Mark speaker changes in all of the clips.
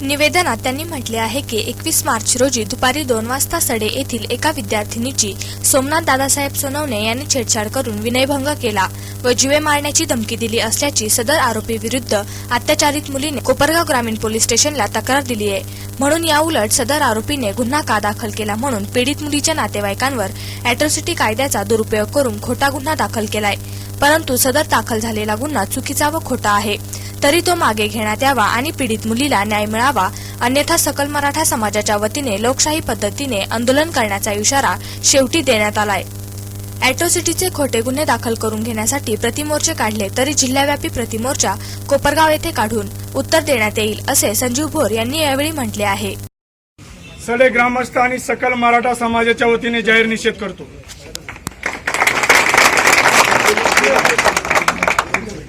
Speaker 1: निवेदनात त्यांनी म्हटले आहे की एकवीस मार्च रोजी दुपारी दोन वाजता सडे येथील एका विद्यार्थिनीची सोमनाथ दादासाहेब सोनवणे यांनी छेडछाड करून विनयभंग केला व जीवे मारण्याची धमकी दिली असल्याची सदर आरोपी विरुद्ध अत्याचारित मुलीने कोपरगाव ग्रामीण पोलीस स्टेशनला तक्रार दिली आहे. म्हणून याउलट सदर आरोपीने गुन्हा का दाखल केला म्हणून पीडित मुलीच्या नातेवाईकांवर अॅट्रॉसिटी कायद्याचा दुरुपयोग करून खोटा गुन्हा दाखल केलाय. परंतु सदर दाखल झालेला गुन्हा चुकीचा व खोटा आहे. तरी तो मागे घेण्यात यावा आणि पीडित मुलीला न्याय मिळावा. अन्यथा सकल मराठा समाजाच्या वतीने लोकशाही पद्धतीने आंदोलन करण्याचा इशारा शेवटी देण्यात आलाय. अॅट्रॉसिटीचे खोटे गुन्हे दाखल करून घेण्यासाठी प्रतिमोर्चे काढले तरी जिल्हाव्यापी प्रतिमोर्चा कोपरगाव येथे काढून उत्तर देण्यात येईल असे संजीव भोर यांनी यावेळी म्हटले आहे.
Speaker 2: सडे ग्रामस्थ आणि सकल मराठा समाजाच्या वतीने जाहीर निषेध करतो.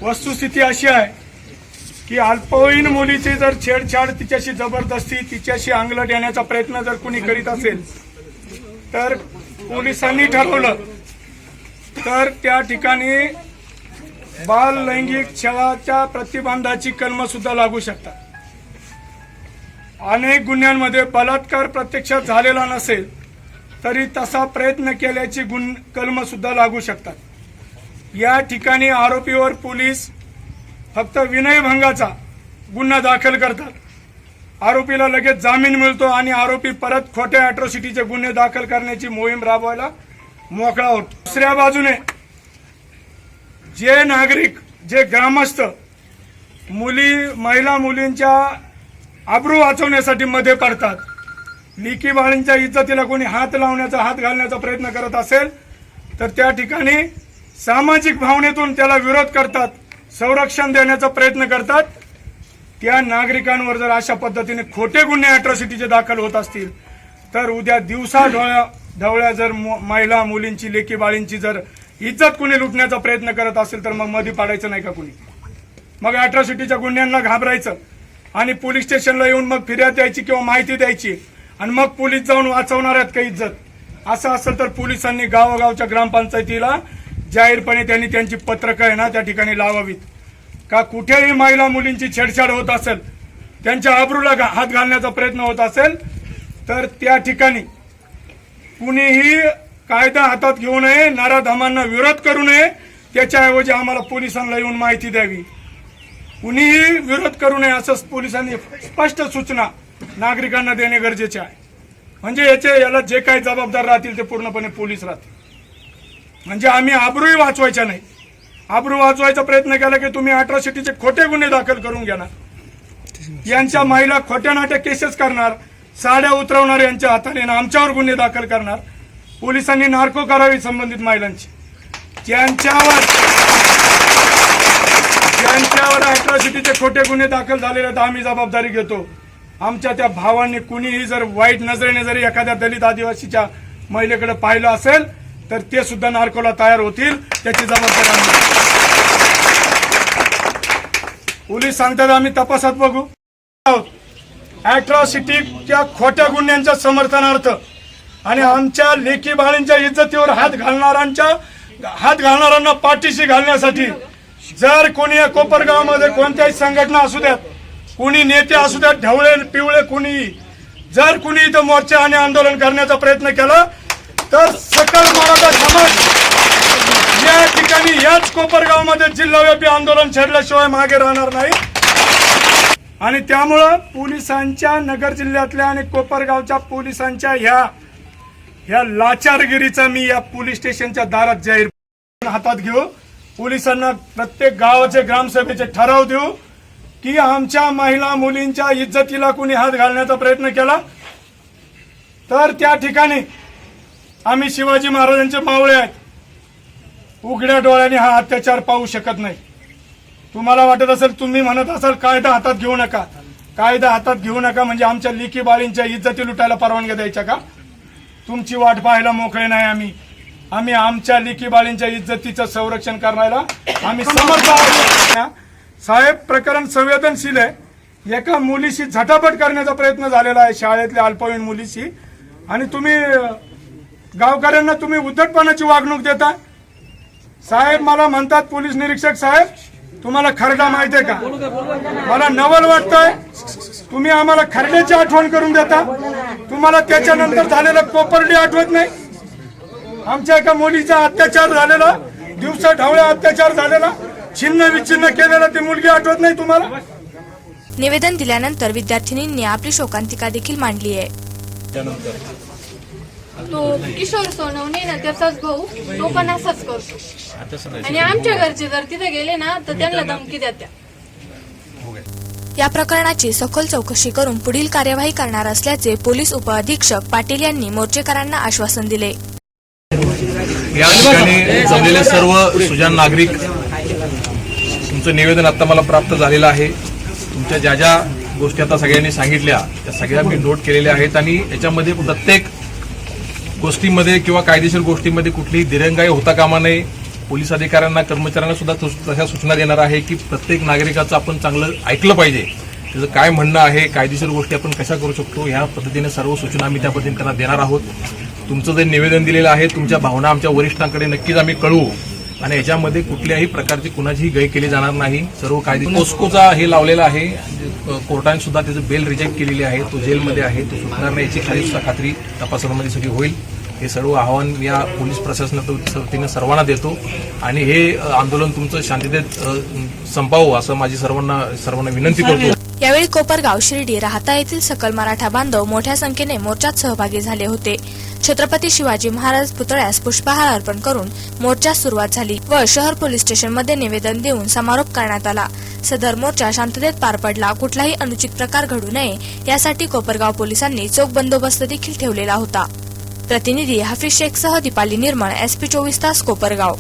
Speaker 2: वस्तुस्थिती अशी आहे की अल्पवयीन मुलीची जर छेडछाड तिच्याशी जबरदस्ती तिच्याशी अंगलट येण्याचा प्रयत्न जर कुणी करीत असेल तर पोलिसांनी ठरवलं तर त्या ठिकाणी बाल लैंगिक छळाच्या प्रतिबंधाची कलम सुद्धा लागू शकतात. अनेक गुन्ह्यांमध्ये बलात्कार प्रत्यक्षात झालेला नसेल तरी तसा प्रयत्न केल्याची गुण कलम सुद्धा लागू शकतात. या ठिकाणी आरोपीवर पोलीस फक्त विनयभंगाचा गुन्हा दाखल करतात. आरोपीला लगेच जामीन मिळतो आणि आरोपी परत खोट्या अॅट्रॉसिटीचे गुन्हे दाखल करण्याची मोहीम राबवायला मोकळा होतो. दुसऱ्या बाजूने जे नागरिक जे ग्रामस्थ मुली महिला मुलींच्या आब्रू वाचवण्यासाठी मध्ये पडतात. लिकी बाळींच्या इज्जतीला कोणी हात लावण्याचा हात घालण्याचा प्रयत्न करत असेल तर त्या ठिकाणी सामाजिक भावनेतून त्याला विरोध करतात. संरक्षण देण्याचा प्रयत्न करतात त्या नागरिकांवर जर अशा पद्धतीने खोटे गुन्हे अॅट्रॉसिटीचे दाखल होत असतील तर उद्या दिवसा ढवळ्या ढवळ्या जर महिला मुलींची लेकी बाळींची जर इज्जत कुणी लुटण्याचा प्रयत्न करत असेल तर मग मध्ये पाडायचं नाही का कुणी? मग अॅट्रॉसिटीच्या गुन्ह्यांना घाबरायचं आणि पोलीस स्टेशनला येऊन मग फिर्याद द्यायची किंवा माहिती द्यायची आणि मग पोलीस जाऊन वाचवणार आहेत का इज्जत? असं असेल तर पोलिसांनी गावोगावच्या ग्रामपंचायतीला जाहीरपणे त्यांनी त्यांची पत्रकं आहे ना त्या ठिकाणी लावावीत. का कुठेही महिला मुलींची छेडछाड होत असेल त्यांच्या आबरूला घा- हात घालण्याचा प्रयत्न होत असेल तर त्या ठिकाणी कुणीही कायदा हातात घेऊ नये नाराधमांना विरोध करू नये त्याच्याऐवजी आम्हाला पोलिसांना येऊन माहिती द्यावी. कुणीही विरोध करू नये असं पोलिसांनी स्पष्ट सूचना नागरिकांना देणे गरजेचे आहे. म्हणजे याचे याला जे काही जबाबदार राहतील ते पूर्णपणे पोलीस राहतील. म्हणजे आम्ही आबरूही वाचवायच्या नाही. आबरू वाचवायचा प्रयत्न केला की तुम्ही अट्रॉसिटीचे खोटे गुन्हे दाखल करून घेणार. यांच्या महिला खोट्या नाट्या केसेस करणार साड्या उतरवणार यांच्या हाताने आमच्यावर गुन्हे दाखल करणार. पोलिसांनी नार्को करावी संबंधित महिलांची. ज्यांच्यावर ज्यांच्यावर अॅट्रॉसिटीचे खोटे गुन्हे दाखल झालेले आहेत आम्ही जबाबदारी घेतो. आमच्या त्या भावांनी कुणीही जर वाईट नजरेने जरी एखाद्या दलित आदिवासीच्या महिलेकडे पाहिलं असेल तर ते सुद्धा नार्कोला तयार होतील त्याची जबाबदारी आम्ही पोलीस सांगतात आम्ही तपासात बघू. अॅट्रॉसिटीच्या खोट्या गुन्ह्यांच्या समर्थनार्थ आणि आमच्या लेखी बाळींच्या इज्जतीवर हात घालणाऱ्यांच्या हात घालणाऱ्यांना पाठीशी घालण्यासाठी जर कोणी या कोपरगावमध्ये कोणत्याही संघटना असू द्यात कोणी नेते असू द्यात ढवळे पिवळे कोणी जर कुणी इथं मोर्चा आणि आंदोलन करण्याचा प्रयत्न केला तर सकल मराठा समाज या ठिकाणी याच कोपरगावमध्ये जिल्हाव्यापी आंदोलन छेडल्याशिवाय मागे राहणार नाही. आणि त्यामुळं पोलिसांच्या नगर जिल्ह्यातल्या आणि कोपरगावच्या पोलिसांच्या ह्या ह्या लाचारगिरीचा मी या पोलीस स्टेशनच्या दारात जाहीर हातात घेऊ. पोलिसांना प्रत्येक गावाचे ग्रामसभेचे ठराव देऊ की आमच्या महिला मुलींच्या इज्जतीला कुणी हात घालण्याचा प्रयत्न केला. तर त्या ठिकाणी आम्ही शिवाजी महाराजांचे मावळे आहेत. उघड्या डोळ्याने हा अत्याचार पाहू शकत नाही. तुम्हाला वाटत असेल तुम्ही म्हणत असाल कायदा हातात घेऊ नका. कायदा हातात घेऊ नका म्हणजे आमच्या लिखी बाळींच्या इज्जती लुटायला परवानगी द्यायच्या का? तुमची वाट पाहायला मोकळे नाही आम्ही. आम्ही आमच्या लिखी बाळींच्या इज्जतीचं संरक्षण करायला आम्ही समर्थ आहोत. साहेब प्रकरण संवेदनशील आहे. एका मुलीशी झटापट करण्याचा प्रयत्न झालेला आहे. शाळेतल्या अल्पवयीन मुलीशी. आणि तुम्ही गावकऱ्यांना तुम्ही उद्धटपणाची वागणूक देता. साहेब मला म्हणतात पोलीस निरीक्षक साहेब तुम्हाला खरडा माहिती आहे का? मला नवल वाटतंय तुम्ही आम्हाला खरड्याची आठवण करून देता. तुम्हाला त्याच्यानंतर झालेलं कोपर्डी आठवत नाही. आमच्या एका मुलीचा अत्याचार झालेला दिवसा ढवळ्या अत्याचार झालेला छिन्न विच्छिन्न केलेला ती मुलगी आठवत नाही तुम्हाला?
Speaker 1: निवेदन दिल्यानंतर विद्यार्थिनींनी आपली शोकांतिका देखील मांडली आहे.
Speaker 3: तो किशोर सोनवणे ना त्याचाच भाऊ तो पण असाच करतो. आणि आमच्या घरचे जर तिथे गेले ना तर त्यांना धमकी देत्या.
Speaker 1: या प्रकरणाची सखोल चौकशी करून पुढील कार्यवाही करणार असल्याचे पोलीस उपअधीक्षक पाटील यांनी मोर्चेकरांना आश्वासन दिले.
Speaker 4: या ठिकाणी जमलेले सर्व सुजान नागरिक तुमचं निवेदन आता मला प्राप्त झालेलं आहे. तुमच्या ज्या ज्या गोष्टी आता सगळ्यांनी सांगितल्या त्या सगळ्या मी नोट केलेल्या आहेत आणि याच्यामध्ये प्रत्येक गोष्टीमध्ये किंवा कायदेशीर गोष्टीमध्ये कुठलीही दिरंगाई होता कामा नये. पोलीस अधिकाऱ्यांना कर्मचाऱ्यांना सुद्धा तशा सूचना देणार आहे की प्रत्येक नागरिकाचं आपण चांगलं ऐकलं पाहिजे. त्याचं काय म्हणणं आहे कायदेशीर गोष्टी आपण कशा करू शकतो ह्या पद्धतीने सर्व सूचना आम्ही त्या पद्धतीने त्यांना देणार आहोत. तुमचं जे निवेदन दिलेलं आहे तुमच्या भावना आमच्या वरिष्ठांकडे नक्कीच आम्ही कळवू. आणि याच्यामध्ये कुठल्याही प्रकारची कुणाचीही गय केली जाणार नाही. सर्व कायदे पोस्कोचा हे लावलेला आहे. अ, कोर्टाने सुद्धा त्याचं बेल रिजेक्ट केलेली आहे. तो जेलमध्ये आहे. तो सुटणार नाही याची खाली सुद्धा खात्री तपासामध्ये सगळी होईल. हे सर्व आव्हान या पोलीस प्रशासनाच्या वतीनं सर्वांना देतो. आणि हे आंदोलन तुमचं शांततेत संपावं असं माझी सर्वांना सर्वांना विनंती करतो.
Speaker 1: यावेळी कोपरगाव शिर्डी राहता येथील सकल मराठा बांधव मोठ्या संख्येने मोर्चात सहभागी झाले होते. छत्रपती शिवाजी महाराज पुतळ्यास पुष्पहार अर्पण करून मोर्चास सुरुवात झाली व शहर पोलीस स्टेशनमध्ये निवेदन देऊन समारोप करण्यात आला. सदर मोर्चा शांततेत पार पडला. कुठलाही अनुचित प्रकार घडू नये यासाठी कोपरगाव पोलिसांनी चोख बंदोबस्त देखील ठेवलेला होता. प्रतिनिधी हाफिज शेखसह दीपाली निर्मळ एसपी चोवीस तास कोपरगाव.